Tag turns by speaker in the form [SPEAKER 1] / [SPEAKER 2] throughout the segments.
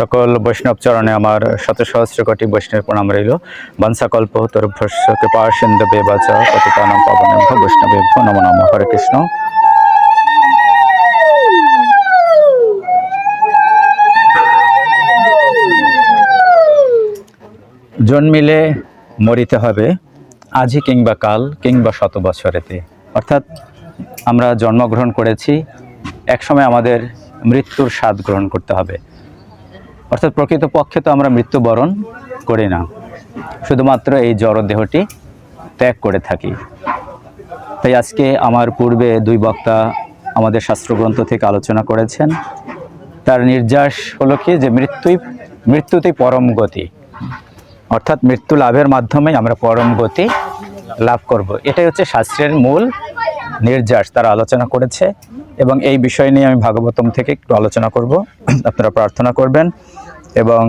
[SPEAKER 1] সকল বৈষ্ণব চরণে আমার শত সহস্র কোটি বৈষ্ণব প্রণাম রইল বংশাকল্প তরভ্যকে পাশিন্দ বেবাচা নম নম হরে কৃষ্ণ জন্মিলে মরিতে হবে আজই কিংবা কাল কিংবা শত বছরেতে অর্থাৎ আমরা জন্মগ্রহণ করেছি একসময় আমাদের মৃত্যুর স্বাদ গ্রহণ করতে হবে অর্থাৎ প্রকৃতপক্ষে তো আমরা মৃত্যুবরণ করি না শুধুমাত্র এই জড়দেহটি ত্যাগ করে থাকি তাই আজকে আমার পূর্বে দুই বক্তা আমাদের শাস্ত্রগ্রন্থ থেকে আলোচনা করেছেন তার নির্যাস হলো কি যে মৃত্যুই মৃত্যুতেই পরম গতি অর্থাৎ মৃত্যু লাভের মাধ্যমেই আমরা পরম গতি লাভ করব। এটাই হচ্ছে শাস্ত্রের মূল নির্যাস তারা আলোচনা করেছে এবং এই বিষয় নিয়ে আমি ভাগবতম থেকে একটু আলোচনা করব আপনারা প্রার্থনা করবেন এবং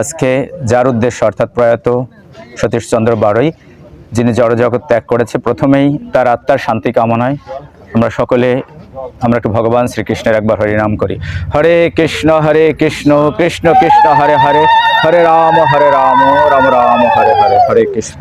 [SPEAKER 1] আজকে যার উদ্দেশ্য অর্থাৎ প্রয়াত সতীশচন্দ্র বারই যিনি জড়জগৎ ত্যাগ করেছে প্রথমেই তার আত্মার শান্তি কামনায় আমরা সকলে আমরা একটু ভগবান শ্রীকৃষ্ণের একবার হরিনাম করি হরে কৃষ্ণ হরে কৃষ্ণ কৃষ্ণ কৃষ্ণ হরে হরে হরে রাম হরে রাম রাম রাম হরে হরে হরে কৃষ্ণ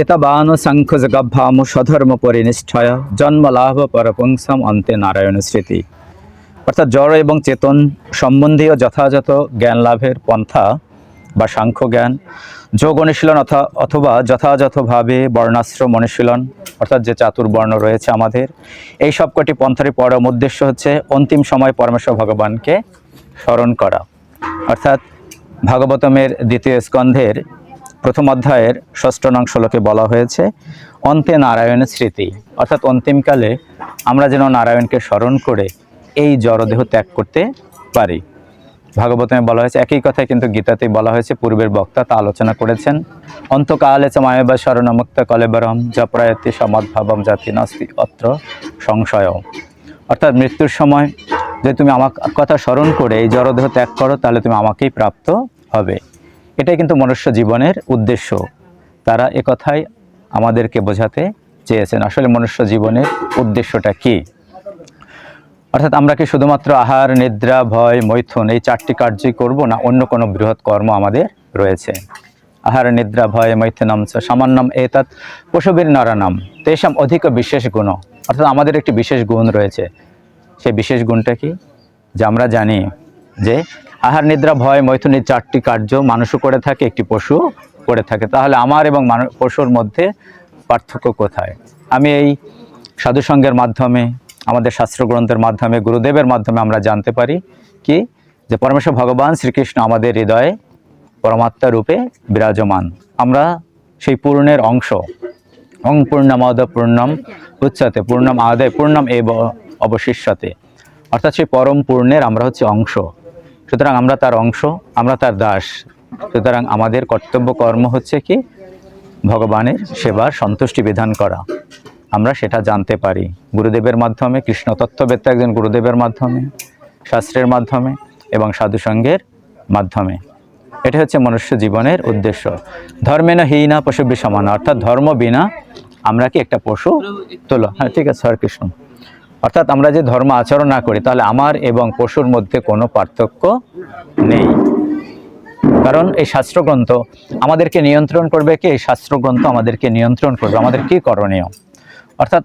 [SPEAKER 1] হিতবান শঙ্খজগভাম স্বধর্ম পরিনিষ্ঠয় জন্মলাভ পরপুংসম অন্তে নারায়ণ স্মৃতি অর্থাৎ জড় এবং চেতন সম্বন্ধীয় যথাযথ জ্ঞান লাভের পন্থা বা সাংখ্য জ্ঞান যোগ অনুশীলন অথবা যথাযথভাবে বর্ণাশ্রম অনুশীলন অর্থাৎ যে চাতুর্বর্ণ রয়েছে আমাদের এই সবকটি পন্থারই পরম উদ্দেশ্য হচ্ছে অন্তিম সময় পরমেশ্বর ভগবানকে স্মরণ করা অর্থাৎ ভাগবতমের দ্বিতীয় স্কন্ধের প্রথম অধ্যায়ের ষষ্ঠ নং শ্লোকে বলা হয়েছে অন্তে নারায়ণের স্মৃতি অর্থাৎ অন্তিমকালে আমরা যেন নারায়ণকে স্মরণ করে এই জড়দেহ ত্যাগ করতে পারি ভাগবতমে বলা হয়েছে একই কথা কিন্তু গীতাতে বলা হয়েছে পূর্বের বক্তা তা আলোচনা করেছেন অন্তকালে বা শরণমুক্ত কলেবরম জপ্রায়তি সমদ্ভাবম জাতি নাস্তি অত্র সংশয় অর্থাৎ মৃত্যুর সময় যদি তুমি আমার কথা স্মরণ করে এই জড়দেহ ত্যাগ করো তাহলে তুমি আমাকেই প্রাপ্ত হবে এটাই কিন্তু মনুষ্য জীবনের উদ্দেশ্য তারা কথাই আমাদেরকে বোঝাতে চেয়েছেন আসলে মনুষ্য জীবনের উদ্দেশ্যটা কি অর্থাৎ আমরা কি শুধুমাত্র আহার নিদ্রা ভয় মৈথুন এই চারটি কার্যই করব না অন্য কোনো বৃহৎ কর্ম আমাদের রয়েছে আহার নিদ্রা ভয় মৈথুনাম সামান্যম এতাৎ পশুবীর নারানাম তেসাম অধিক বিশেষ গুণ অর্থাৎ আমাদের একটি বিশেষ গুণ রয়েছে সেই বিশেষ গুণটা কি যে আমরা জানি যে আহার নিদ্রা ভয় মৈথুনির চারটি কার্য মানুষও করে থাকে একটি পশু করে থাকে তাহলে আমার এবং পশুর মধ্যে পার্থক্য কোথায় আমি এই সাধুসঙ্গের মাধ্যমে আমাদের শাস্ত্রগ্রন্থের মাধ্যমে গুরুদেবের মাধ্যমে আমরা জানতে পারি কি যে পরমেশ্বর ভগবান শ্রীকৃষ্ণ আমাদের হৃদয়ে পরমাত্মা রূপে বিরাজমান আমরা সেই পূর্ণের অংশ অং পূর্ণমদ পূর্ণম উচ্চতে পূর্ণম আদে পূর্ণম এব অবশিষ্যতে অর্থাৎ সেই পরম পূর্ণের আমরা হচ্ছে অংশ সুতরাং আমরা তার অংশ আমরা তার দাস সুতরাং আমাদের কর্তব্য কর্ম হচ্ছে কি ভগবানের সেবার সন্তুষ্টি বিধান করা আমরা সেটা জানতে পারি গুরুদেবের মাধ্যমে কৃষ্ণ তত্ত্ববেত্তা একজন গুরুদেবের মাধ্যমে শাস্ত্রের মাধ্যমে এবং সাধুসঙ্গের মাধ্যমে এটা হচ্ছে মনুষ্য জীবনের উদ্দেশ্য ধর্মে না হি না পশু বিষমান অর্থাৎ ধর্ম বিনা আমরা কি একটা পশু তোলো হ্যাঁ ঠিক আছে হরে কৃষ্ণ অর্থাৎ আমরা যে ধর্ম আচরণ না করি তাহলে আমার এবং পশুর মধ্যে কোনো পার্থক্য নেই কারণ এই শাস্ত্রগ্রন্থ আমাদেরকে নিয়ন্ত্রণ করবে কি এই শাস্ত্রগ্রন্থ আমাদেরকে নিয়ন্ত্রণ করবে আমাদের কি করণীয় অর্থাৎ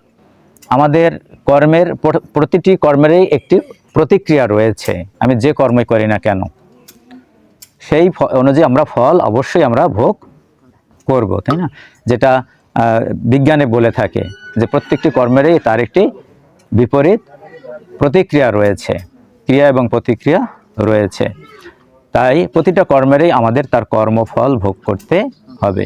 [SPEAKER 1] আমাদের কর্মের প্রতিটি কর্মেরই একটি প্রতিক্রিয়া রয়েছে আমি যে কর্মই করি না কেন সেই অনুযায়ী আমরা ফল অবশ্যই আমরা ভোগ করব তাই না যেটা বিজ্ঞানে বলে থাকে যে প্রত্যেকটি কর্মেরই তার একটি বিপরীত প্রতিক্রিয়া রয়েছে ক্রিয়া এবং প্রতিক্রিয়া রয়েছে তাই প্রতিটা কর্মেরই আমাদের তার কর্মফল ভোগ করতে হবে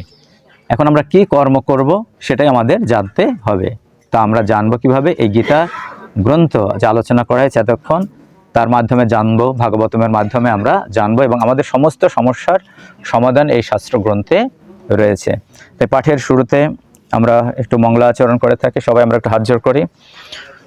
[SPEAKER 1] এখন আমরা কি কর্ম করব সেটাই আমাদের জানতে হবে তা আমরা জানব কিভাবে এই গীতা গ্রন্থ যে আলোচনা করা হয়েছে এতক্ষণ তার মাধ্যমে জানব ভাগবতমের মাধ্যমে আমরা জানব এবং আমাদের সমস্ত সমস্যার সমাধান এই শাস্ত্র গ্রন্থে রয়েছে তাই পাঠের শুরুতে আমরা একটু মঙ্গলাচরণ করে থাকি সবাই আমরা একটু হাত জোর করি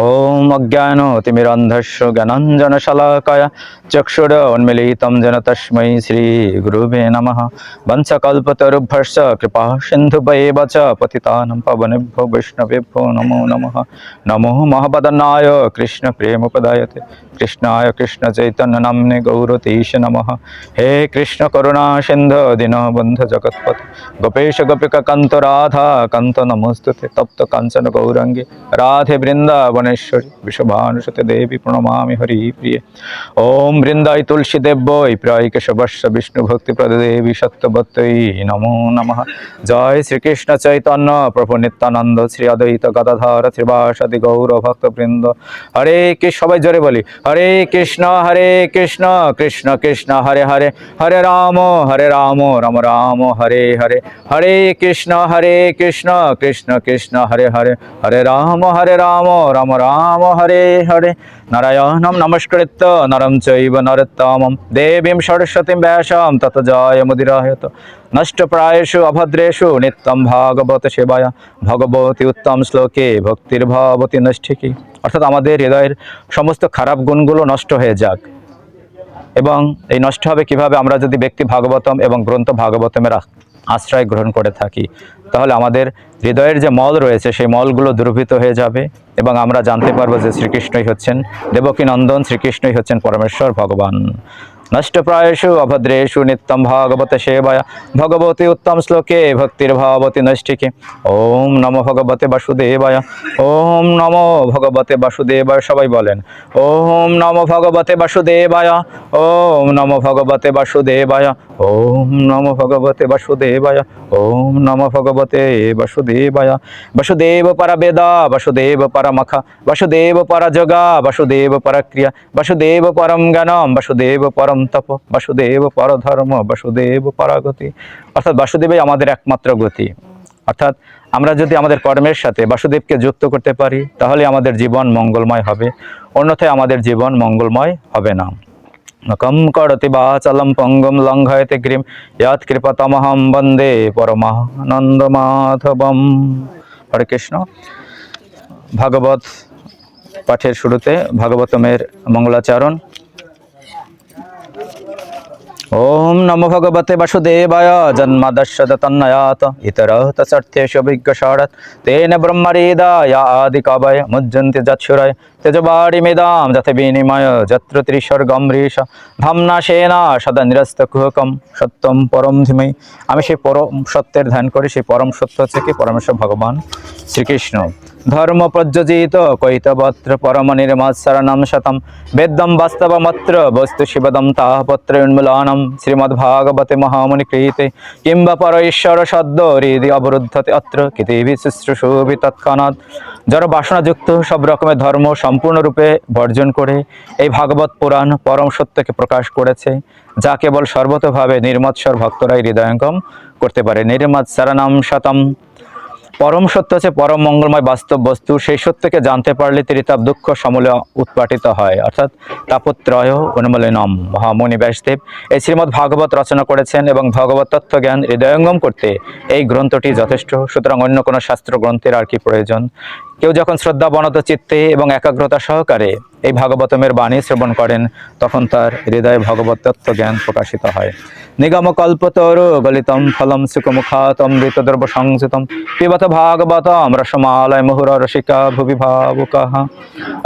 [SPEAKER 1] ॐ अज्ञानोतिमिरन्धस्य ज्ञानञ्जनशलाकया चक्षुर उन्मिलितं जन तस्मै श्रीगुरुवे नमः वंशकल्पतरुभ्यश्च कृपा सिन्धुभैव च पतितानं पवनेभ्यो वैष्णवेभ्यो नमो नमः नमो महपदनाय कृष्णप्रेमुपदायते कृष्णाय कृष्णचैतन्यनाम्ने गौरतीश नमः हे कृष्णकरुणा सिन्ध दीनबन्ध जगत्पथ गोपेश गोपिककान्त राधा कान्त नमोऽस्तु ते तप्त काञ्चन गौरङ्गे राधे वृन्दा বৃন্দাবনেশ্বরী বিশ্বভানুসতে দেবী প্রণমামি হরি প্রিয়ে ওম বৃন্দাই তুলসী দেব্যই প্রায় কেশবস্য বিষ্ণু ভক্তি প্রদেবী সত্যবত্যই নমো নম জয় শ্রীকৃষ্ণ চৈতন্য প্রভু নিত্যানন্দ শ্রী অদ্বৈত গদাধর শ্রীবাসাদি গৌর ভক্তবৃন্দ হরে কৃষ্ণ সবাই জোরে বলি হরে কৃষ্ণ হরে কৃষ্ণ কৃষ্ণ কৃষ্ণ হরে হরে হরে রাম হরে রাম রাম রাম হরে হরে হরে কৃষ্ণ হরে কৃষ্ণ কৃষ্ণ কৃষ্ণ হরে হরে হরে রাম হরে রাম রাম রাম রাম হরে হরে নারায়ণম নমস্কৃত নরম চৈব নরোত্তমম দেবীম সরস্বতীম ব্যাসম তত জয় নষ্ট নষ্টপ্রায়েষু অভদ্রেশু নিত্যম ভাগবত সেবায়া ভগবতী উত্তম শ্লোকে ভক্তির্ভবতী নষ্ঠিকী অর্থাৎ আমাদের হৃদয়ের সমস্ত খারাপ গুণগুলো নষ্ট হয়ে যাক এবং এই নষ্ট হবে কিভাবে আমরা যদি ব্যক্তি ভাগবতম এবং গ্রন্থ ভাগবতমে রাখ আশ্রয় গ্রহণ করে থাকি তাহলে আমাদের হৃদয়ের যে মল রয়েছে সেই মলগুলো দুর্ভূত হয়ে যাবে এবং আমরা জানতে পারবো যে শ্রীকৃষ্ণই হচ্ছেন দেবকী নন্দন শ্রীকৃষ্ণই হচ্ছেন পরমেশ্বর ভগবান নষ্টপ্রায়েষু অভদ্রেষু নিত্যম ভগবত সেবায় ভগবতী উত্তম শ্লোকে ভক্তির ভগবতী নষ্টিকে ওম নম ভগবতে বাসুদেবায় ওম নম ভগবতে বাসুদেবায় সবাই বলেন ওম নম ভগবতে বাসুদেবায় ওম নম ভগবতে বাসুদেবায় ওম নম ভগবতে বাসুদেবায় ওম নম ভগবতে বাসুদেবায় বাসুদেব পারা বেদা বাসুদেব পারা মখা বাসুদেব পারা জগা বাসুদেব পারা ক্রিয়া বাসুদেব পরম জ্ঞানম বাসুদেব পরম তপ বাসুদেব পর ধর্ম বাসুদেব গতি অর্থাৎ বাসুদেবই আমাদের একমাত্র গতি অর্থাৎ আমরা যদি আমাদের কর্মের সাথে বাসুদেবকে যুক্ত করতে পারি তাহলে আমাদের জীবন মঙ্গলময় হবে অন্যথায় আমাদের জীবন মঙ্গলময় হবে না নকম করতি বাচলম পঙ্গম লঙ্ঘয়তে গ্রীম ইয়ৎকৃপতমহম বন্দে পরমানন্দ মাধবম হরে কৃষ্ণ ভাগবত পাঠের শুরুতে ভাগবতমের মঙ্গলাচরণ ওম নম ভগবতে বাসুদেবায় জন্মদশত তন্নয়াত ইতরহত সর্থেষু অভিজ্ঞ শরৎ তেন ব্রহ্মরেদায় আদি কবয় মুজ্জন্তি যৎসুরয় তেজবাড়ি মেদাম যথ বিনিময় যত্র ত্রিসর্গমৃষ ভামনা সেনা সদা নিরস্ত কুহকম সত্যম পরম ধীমে আমি সেই পরম সত্যের ধ্যান করি সেই পরম সত্য হচ্ছে কি পরমেশ্বর ভগবান শ্রীকৃষ্ণ ধর্ম প্রযোজিত কৈতবত্র পরম মৎসরণম শতম বেদম বাস্তবমত্র বস্তু শিবদম তাহপত্রোন্মূলনম শ্রীমদ্ভাগবতে কৃতে কিংবা পর ঈশ্বর সদ্য হৃদি অবরুদ্ধতে অত্র কৃতিভি শুশ্রূষুভি তৎক্ষণাৎ যারা বাসনাযুক্ত সব রকমের ধর্ম সম্পূর্ণরূপে বর্জন করে এই ভাগবত পুরাণ পরম সত্যকে প্রকাশ করেছে যা কেবল সর্বতভাবে নির্মৎসর ভক্তরাই হৃদয়ঙ্গম করতে পারে নির্মৎসরণম শতম পরম সত্য হচ্ছে পরম মঙ্গলময় বাস্তব বস্তু সেই সত্যকে জানতে পারলে ত্রিতাপ দুঃখ সমূলে উৎপাটিত হয় অর্থাৎ তাপত্রয় অনুমলিনম মহামণি ব্যাসদেব এই শ্রীমদ ভাগবত রচনা করেছেন এবং ভগবত তত্ত্বজ্ঞান হৃদয়ঙ্গম করতে এই গ্রন্থটি যথেষ্ট সুতরাং অন্য কোনো শাস্ত্র গ্রন্থের আর কি প্রয়োজন কেউ যখন শ্রদ্ধা বনত চিত্তে এবং একাগ্রতা সহকারে এই ভাগবতমের বাণী শ্রবণ করেন তখন তার হৃদয়ে ভগবতত্ব জ্ঞান প্রকাশিত হয় নিগম কল্পতর গলিতম ফলম সুখমুখাত অমৃতদ্রব সংযুতম পিবত ভাগবত রসমালয় মুহুর রসিকা ভুবি ভাবুকাহা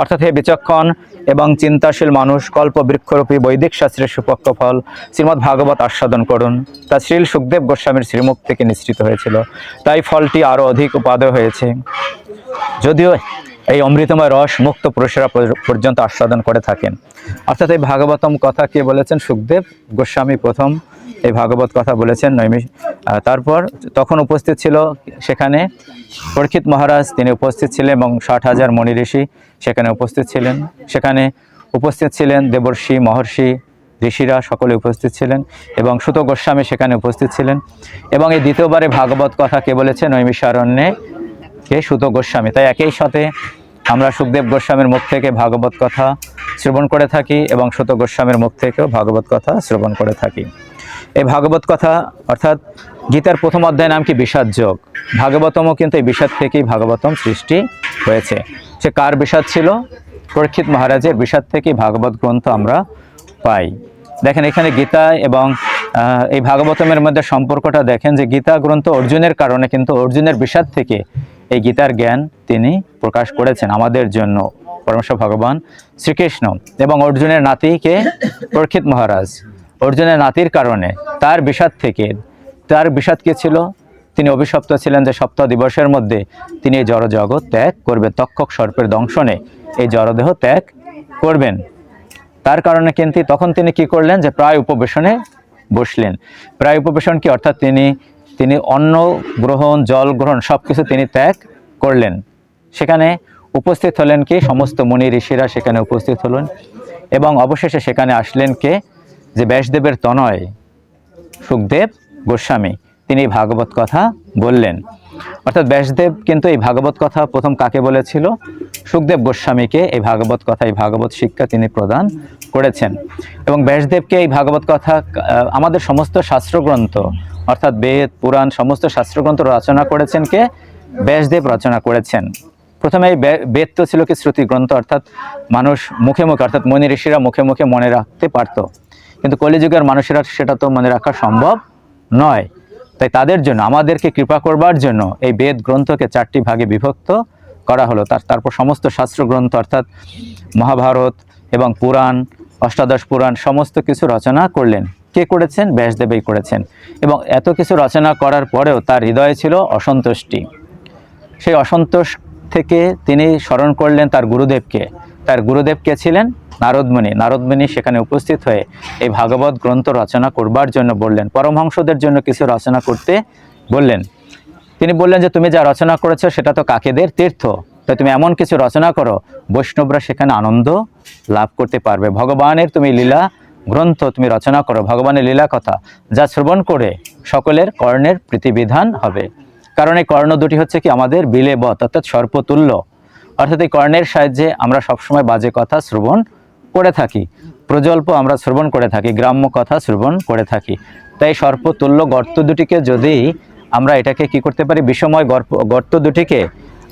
[SPEAKER 1] অর্থাৎ হে বিচক্ষণ এবং চিন্তাশীল মানুষ কল্প বৃক্ষরূপী বৈদিক শাস্ত্রের সুপক্ষ ফল শ্রীমৎ ভাগবত আস্বাদন করুন তা শ্রীল সুখদেব গোস্বামীর শ্রীমুখ থেকে নিশ্চিত হয়েছিল তাই ফলটি আরও অধিক উপাদেয় হয়েছে যদিও এই অমৃতময় রস মুক্ত পুরুষেরা পর্যন্ত আস্বাদন করে থাকেন অর্থাৎ এই ভাগবতম কথা কে বলেছেন সুখদেব গোস্বামী প্রথম এই ভাগবত কথা বলেছেন নৈমিষ তারপর তখন উপস্থিত ছিল সেখানে পরীক্ষিত মহারাজ তিনি উপস্থিত ছিলেন এবং ষাট হাজার মণি ঋষি সেখানে উপস্থিত ছিলেন সেখানে উপস্থিত ছিলেন দেবর্ষি মহর্ষি ঋষিরা সকলে উপস্থিত ছিলেন এবং সুত গোস্বামী সেখানে উপস্থিত ছিলেন এবং এই দ্বিতীয়বারে ভাগবত কথা কে বলেছেন নৈমিষারণ্যে কে সুত গোস্বামী তাই একই সাথে আমরা সুখদেব গোস্বামীর মুখ থেকে ভাগবত কথা শ্রবণ করে থাকি এবং সুত গোস্বামীর মুখ থেকেও ভাগবত কথা শ্রবণ করে থাকি এই ভাগবত কথা অর্থাৎ গীতার প্রথম অধ্যায় নাম কি বিষাদ যোগ ভাগবতমও কিন্তু এই বিষাদ থেকেই ভাগবতম সৃষ্টি হয়েছে সে কার বিষাদ ছিল পরীক্ষিত মহারাজের বিষাদ থেকেই ভাগবত গ্রন্থ আমরা পাই দেখেন এখানে গীতা এবং এই ভাগবতমের মধ্যে সম্পর্কটা দেখেন যে গীতা গ্রন্থ অর্জুনের কারণে কিন্তু অর্জুনের বিষাদ থেকে এই গীতার জ্ঞান তিনি প্রকাশ করেছেন আমাদের জন্য পরমেশ্বর ভগবান শ্রীকৃষ্ণ এবং অর্জুনের নাতিকে প্রক্ষিত মহারাজ অর্জুনের নাতির কারণে তার বিষাদ থেকে তার বিষাদ কে ছিল তিনি অভিশপ্ত ছিলেন যে সপ্তাহ দিবসের মধ্যে তিনি এই জড়জগৎ ত্যাগ করবেন তক্ষক সর্পের দংশনে এই জড়দেহ ত্যাগ করবেন তার কারণে কিন্তু তখন তিনি কি করলেন যে প্রায় উপবেশনে বসলেন প্রায় উপবেশন কি অর্থাৎ তিনি তিনি অন্ন গ্রহণ জল গ্রহণ সব কিছু তিনি ত্যাগ করলেন সেখানে উপস্থিত হলেন কি সমস্ত মুনি ঋষিরা সেখানে উপস্থিত হলেন এবং অবশেষে সেখানে আসলেন কে যে ব্যাসদেবের তনয় সুখদেব গোস্বামী তিনি ভাগবত কথা বললেন অর্থাৎ ব্যাসদেব কিন্তু এই ভাগবত কথা প্রথম কাকে বলেছিল সুখদেব গোস্বামীকে এই ভাগবত কথা এই ভাগবত শিক্ষা তিনি প্রদান করেছেন এবং ব্যাসদেবকে এই ভাগবত কথা আমাদের সমস্ত শাস্ত্রগ্রন্থ অর্থাৎ বেদ পুরাণ সমস্ত শাস্ত্রগ্রন্থ রচনা করেছেন কে ব্যাসদেব রচনা করেছেন প্রথমে এই বেদ তো ছিল কি শ্রুতিগ্রন্থ অর্থাৎ মানুষ মুখে মুখে অর্থাৎ মনি ঋষিরা মুখে মুখে মনে রাখতে পারত কিন্তু কলিযুগের মানুষেরা সেটা তো মনে রাখা সম্ভব নয় তাই তাদের জন্য আমাদেরকে কৃপা করবার জন্য এই বেদ গ্রন্থকে চারটি ভাগে বিভক্ত করা হলো তার তারপর সমস্ত শাস্ত্রগ্রন্থ অর্থাৎ মহাভারত এবং পুরাণ অষ্টাদশ পুরাণ সমস্ত কিছু রচনা করলেন কে করেছেন ব্যাসদেবই করেছেন এবং এত কিছু রচনা করার পরেও তার হৃদয়ে ছিল অসন্তুষ্টি সেই অসন্তোষ থেকে তিনি স্মরণ করলেন তার গুরুদেবকে তার গুরুদেব কে ছিলেন নারদমণি নারদমণি সেখানে উপস্থিত হয়ে এই ভাগবত গ্রন্থ রচনা করবার জন্য বললেন পরমহংসদের জন্য কিছু রচনা করতে বললেন তিনি বললেন যে তুমি যা রচনা করেছো সেটা তো কাকেদের তীর্থ তো তুমি এমন কিছু রচনা করো বৈষ্ণবরা সেখানে আনন্দ লাভ করতে পারবে ভগবানের তুমি লীলা গ্রন্থ তুমি রচনা করো ভগবানের লীলা কথা যা শ্রবণ করে সকলের কর্ণের প্রীতিবিধান হবে কারণ এই কর্ণ দুটি হচ্ছে কি আমাদের বিলে বত অর্থাৎ সর্পতুল্য অর্থাৎ এই কর্ণের সাহায্যে আমরা সবসময় বাজে কথা শ্রবণ করে থাকি প্রজল্প আমরা শ্রবণ করে থাকি গ্রাম্য কথা শ্রবণ করে থাকি তাই সর্পতুল্য গর্ত দুটিকে যদি আমরা এটাকে কি করতে পারি বিষময় গর্প গর্ত দুটিকে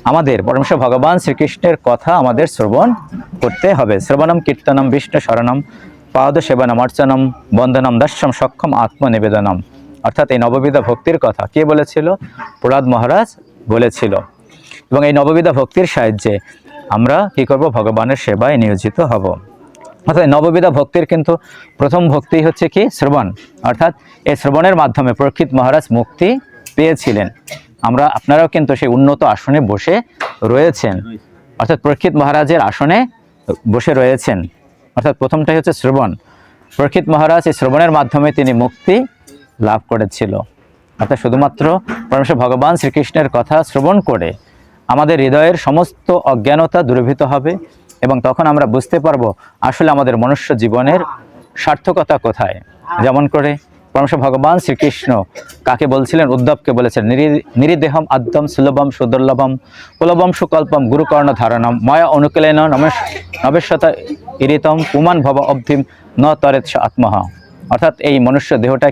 [SPEAKER 1] আমাদের পরমেশ্বর ভগবান শ্রীকৃষ্ণের কথা আমাদের শ্রবণ করতে হবে শ্রবণম কীর্তনম বিষ্ণু শরণম অর্চনম বন্ধনম দর্শম সক্ষম আত্মনিবেদনম অর্থাৎ এই নববিধা ভক্তির কথা কে বলেছিল প্রহাদ মহারাজ বলেছিল এবং এই নববিধা ভক্তির সাহায্যে আমরা কি করব ভগবানের সেবায় নিয়োজিত হব অর্থাৎ নববিধা ভক্তির কিন্তু প্রথম ভক্তি হচ্ছে কি শ্রবণ অর্থাৎ এই শ্রবণের মাধ্যমে প্রকৃত মহারাজ মুক্তি পেয়েছিলেন আমরা আপনারাও কিন্তু সেই উন্নত আসনে বসে রয়েছেন অর্থাৎ প্রকৃত মহারাজের আসনে বসে রয়েছেন অর্থাৎ প্রথমটাই হচ্ছে শ্রবণ প্রকৃত মহারাজ এই শ্রবণের মাধ্যমে তিনি মুক্তি লাভ করেছিল অর্থাৎ শুধুমাত্র পরমেশ্বর ভগবান শ্রীকৃষ্ণের কথা শ্রবণ করে আমাদের হৃদয়ের সমস্ত অজ্ঞানতা দূরীভূত হবে এবং তখন আমরা বুঝতে পারব আসলে আমাদের মনুষ্য জীবনের সার্থকতা কোথায় যেমন করে পরমেশ্বর ভগবান শ্রীকৃষ্ণ কাকে বলছিলেন উদ্ধবকে বলেছেন নিরিদেহম আদ্যম সুলভম সুদুর্লভম কুলবম সুকল্পম গুরুকর্ণ ধারণম ময়া অনুকূলেন নবেশ্বতা ইরিতম কুমান ভব অব্ধিম ন তরেৎস আত্মহ অর্থাৎ এই মনুষ্য দেহটা